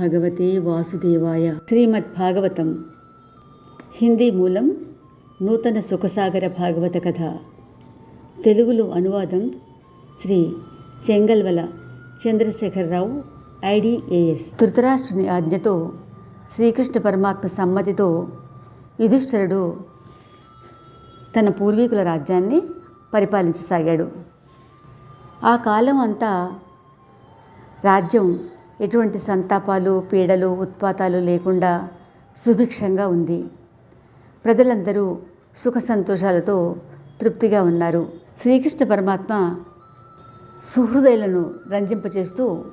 భగవతే వాసుదేవాయ. శ్రీమద్ భాగవతం హిందీ మూలం నూతన సుఖసాగర భాగవత కథ. తెలుగులో అనువాదం శ్రీ చెంగల్వల చంద్రశేఖరరావు ఐడిఏఎస్ ధృతరాష్ట్రుని ఆజ్ఞతో శ్రీకృష్ణ పరమాత్మ సమ్మతితో యుధిష్ఠరుడు తన పూర్వీకుల రాజ్యాన్ని పరిపాలించసాగాడు. ఆ కాలం అంతా రాజ్యం ఎటువంటి సంతాపాలు పీడలు ఉత్పాతాలు లేకుండా సుభిక్షంగా ఉంది. ప్రజలందరూ సుఖ సంతోషాలతో తృప్తిగా ఉన్నారు. శ్రీకృష్ణ పరమాత్మ సుహృదయులను రంజింపచేస్తూ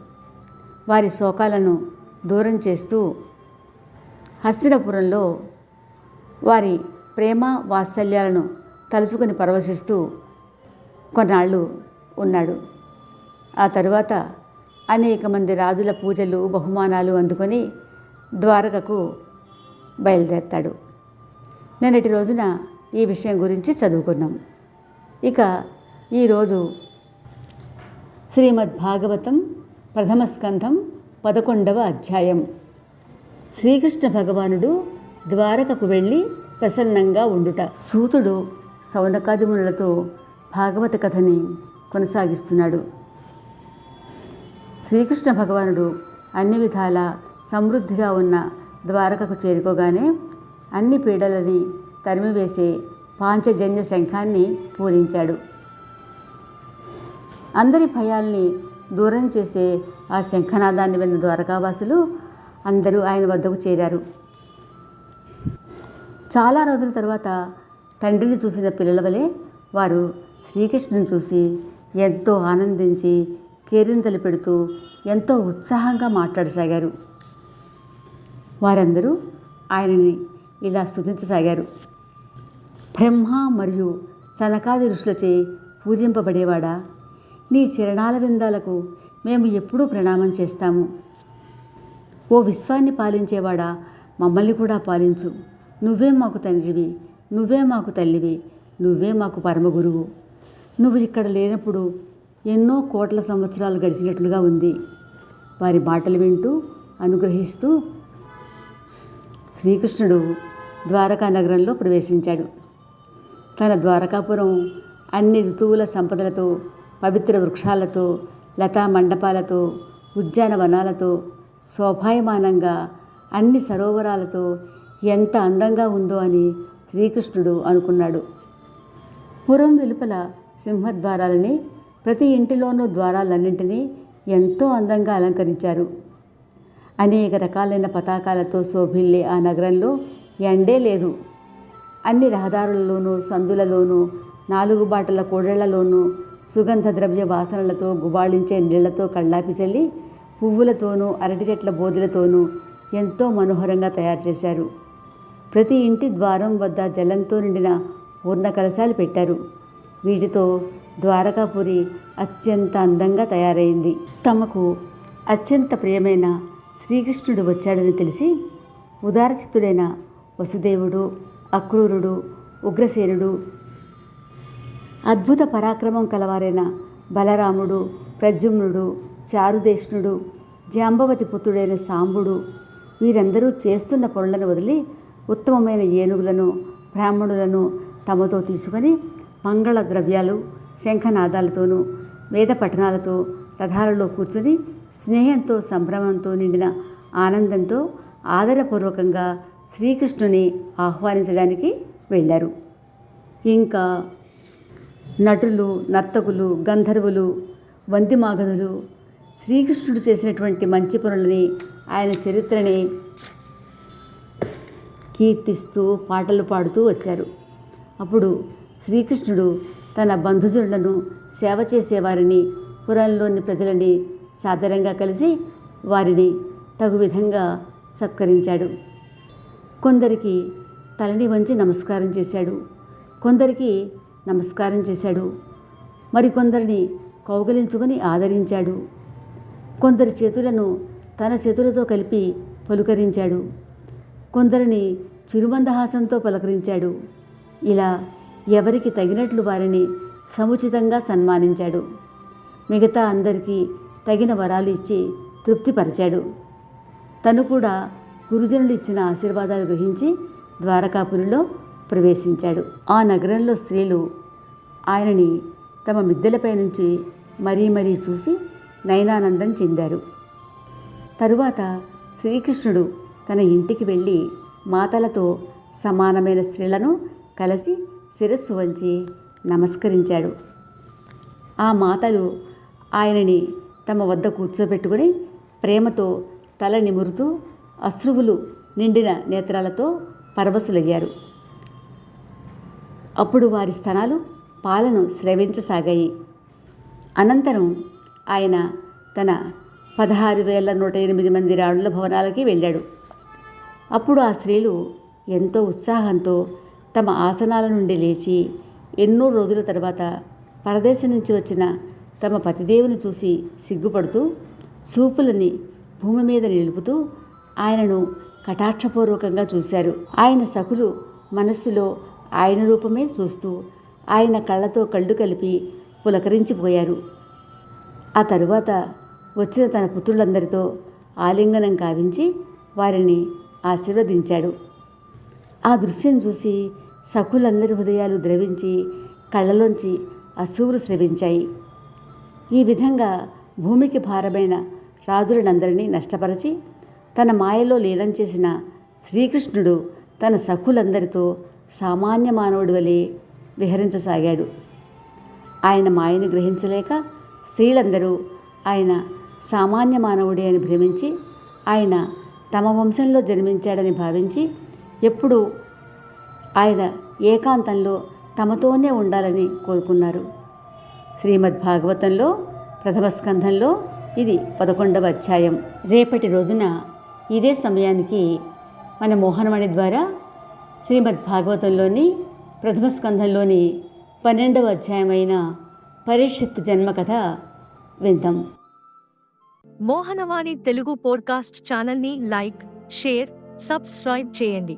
వారి శోకాలను దూరం చేస్తూ హస్తినపురంలో వారి ప్రేమ వాత్సల్యాలను తలుచుకొని పరవశిస్తూ కొన్నాళ్ళు ఉన్నాడు. ఆ తరువాత అనేక మంది రాజుల పూజలు బహుమానాలు అందుకొని ద్వారకకు బయలుదేరతాడు. నిన్నటి రోజున ఈ విషయం గురించి చదువుకున్నాం. ఇక ఈరోజు శ్రీమద్ భాగవతం ప్రథమ స్కంధం పదకొండవ అధ్యాయం. శ్రీకృష్ణ భగవానుడు ద్వారకకు వెళ్ళి ప్రసన్నంగా ఉండుట. సూతుడు సౌనకాదిములతో భాగవత కథని కొనసాగిస్తున్నాడు. శ్రీకృష్ణ భగవానుడు అన్ని విధాల సమృద్ధిగా ఉన్న ద్వారకకు చేరుకోగానే అన్ని పీడలని తరిమివేసే పాంచజన్య శంఖాన్ని పూరించాడు. అందరి భయాల్ని దూరం చేసే ఆ శంఖనాదాన్ని విన్న ద్వారకావాసులు అందరూ ఆయన వద్దకు చేరారు. చాలా రోజుల తర్వాత తండ్రిని చూసిన పిల్లల వలె వారు శ్రీకృష్ణుని చూసి ఎంతో ఆనందించి కేరింతలు పెడుతూ ఎంతో ఉత్సాహంగా మాట్లాడసాగారు. వారందరూ ఆయనని ఇలా స్థుతించసాగారు బ్రహ్మ మరియు సనకాది ఋషులచే పూజింపబడేవాడా? నీ చరణాల విందాలకు మేము ఎప్పుడూ ప్రణామం చేస్తాము. ఓ విశ్వాన్ని పాలించేవాడా? మమ్మల్ని కూడా పాలించు. నువ్వే మాకు తండ్రివి నువ్వే మాకు తల్లివి నువ్వే మాకు పరమ గురువు నువ్వు ఇక్కడ లేనప్పుడు ఎన్నో కోట్ల సంవత్సరాలు గడిచినట్లుగా ఉంది. వారి మాటలు వింటూ అనుగ్రహిస్తూ శ్రీకృష్ణుడు ద్వారకా నగరంలో ప్రవేశించాడు. తన ద్వారకాపురం అన్ని ఋతువుల సంపదలతో పవిత్ర వృక్షాలతో లతా మండపాలతో ఉద్యానవనాలతో శోభాయమానంగా అన్ని సరోవరాలతో ఎంత అందంగా ఉందో అని శ్రీకృష్ణుడు అనుకున్నాడు. పురం వెలుపల సింహద్వారాలని ప్రతి ఇంటిలోనూ ద్వారాలన్నింటినీ ఎంతో అందంగా అలంకరించారు. అనేక రకాలైన పతాకాలతో శోభిల్లే ఆ నగరంలో ఎండే లేదు. అన్ని రహదారులలోనూ సందులలోనూ నాలుగు బాటల కోడళ్ళలోనూ సుగంధ ద్రవ్య వాసనలతో గుబాళించే నీళ్ళతో కళ్ళాపి చల్లి పువ్వులతోనూ అరటి చెట్ల బోధులతోనూ ఎంతో మనోహరంగా తయారు చేశారు. ప్రతి ఇంటి ద్వారం వద్ద జలంతో నిండిన పూర్ణ కలశాలు పెట్టారు. వీటితో ద్వారకాపురి అత్యంత అందంగా తయారైంది. తమకు అత్యంత ప్రియమైన శ్రీకృష్ణుడు వచ్చాడని తెలిసి ఉదారచిత్తుడైన వసుదేవుడు అక్రూరుడు ఉగ్రసేనుడు అద్భుత పరాక్రమం కలవారైన బలరాముడు ప్రద్యుమ్నుడు చారుదేష్ణుడు జాంబవతి పుత్రుడైన సాంబుడు వీరందరూ చేస్తున్న పనులను వదిలి ఉత్తమమైన ఏనుగులను బ్రాహ్మణులను తమతో తీసుకొని మంగళ ద్రవ్యాలు శంఖనాదాలతోనూ వేద పఠనాలతో రథాలలో కూర్చుని స్నేహంతో సంభ్రమంతో నిండిన ఆనందంతో ఆదరపూర్వకంగా శ్రీకృష్ణుని ఆహ్వానించడానికి వెళ్ళారు. ఇంకా నటులు నర్తకులు గంధర్వులు వందిమాగధులు శ్రీకృష్ణుడు చేసినటువంటి మంచి పనులని ఆయన చరిత్రని కీర్తిస్తూ పాటలు పాడుతూ వచ్చారు. అప్పుడు శ్రీకృష్ణుడు తన బంధుజనులను సేవ చేసేవారిని పురంలోని ప్రజలని సాదరంగా కలిసి వారిని తగు విధంగా సత్కరించాడు. కొందరికి తలని వంచి నమస్కారం చేశాడు. కొందరికి నమస్కారం చేశాడు. మరికొందరిని కౌగలించుకొని ఆదరించాడు. కొందరి చేతులను తన చేతులతో కలిపి పలుకరించాడు. కొందరిని చిరుమందహాసంతో పలకరించాడు. ఇలా ఎవరికి తగినట్లు వారిని సముచితంగా సన్మానించాడు. మిగతా అందరికీ తగిన వరాలు ఇచ్చి తృప్తిపరిచాడు. తను కూడా గురుజనులు ఇచ్చిన ఆశీర్వాదాలు గ్రహించి ద్వారకాపురిలో ప్రవేశించాడు. ఆ నగరంలో స్త్రీలు ఆయనని తమ మిద్దెలపై నుంచి మరీ మరీ చూసి నయనానందం చెందారు. తరువాత శ్రీకృష్ణుడు తన ఇంటికి వెళ్ళి మాతలతో సమానమైన స్త్రీలను కలిసి శిరస్సు వంచి నమస్కరించాడు. ఆ మాతలు ఆయనని తమ వద్ద కూర్చోబెట్టుకుని ప్రేమతో తల నిమురుతూ అశ్రువులు నిండిన నేత్రాలతో పరవశులయ్యారు. అప్పుడు వారి స్థనాలు పాలను స్రవించసాగాయి. అనంతరం ఆయన తన పదహారు వేల నూట ఎనిమిది మంది రాణుల భవనాలకి వెళ్ళాడు. అప్పుడు ఆ స్త్రీలు ఎంతో ఉత్సాహంతో తమ ఆసనాల నుండి లేచి ఎన్నో రోజుల తర్వాత పరదేశం నుంచి వచ్చిన తమ పతిదేవుని చూసి సిగ్గుపడుతూ చూపులని భూమి మీద నిలుపుతూ ఆయనను కటాక్షపూర్వకంగా చూశారు. ఆయన సకులు మనస్సులో ఆయన రూపమే చూస్తూ ఆయన కళ్ళతో కళ్ళు కలిపి పులకరించిపోయారు. ఆ తరువాత వచ్చిన తన పుత్రులందరితో ఆలింగనం కావించి వారిని ఆశీర్వదించాడు. ఆ దృశ్యం చూసి సఖులందరి హృదయాలు ద్రవించి కళ్ళలోంచి అశ్రువులు స్రవించాయి. ఈ విధంగా భూమికి భారమైన రాజులనందరినీ నష్టపరిచి తన మాయలో లీనం చేసిన శ్రీకృష్ణుడు తన సఖులందరితో సామాన్య మానవుడి వలె విహరించసాగాడు. ఆయన మాయను గ్రహించలేక స్త్రీలందరూ ఆయన సామాన్య మానవుడే అని భ్రమించి ఆయన తమ వంశంలో జన్మించాడని భావించి ఎప్పుడూ ఆయన ఏకాంతంలో తమతోనే ఉండాలని కోరుకున్నారు. శ్రీమద్ భాగవతంలో ప్రథమ స్కంధంలో ఇది పదకొండవ అధ్యాయం. రేపటి రోజున ఇదే సమయానికి మన మోహనమణి ద్వారా శ్రీమద్ భాగవతంలోని ప్రథమ స్కంధంలోని పన్నెండవ అధ్యాయమైన పరీక్షిత్ జన్మకథ విందాం. మోహనవాణి తెలుగు పోడ్కాస్ట్ ఛానల్ని లైక్ షేర్ సబ్స్క్రైబ్ చేయండి.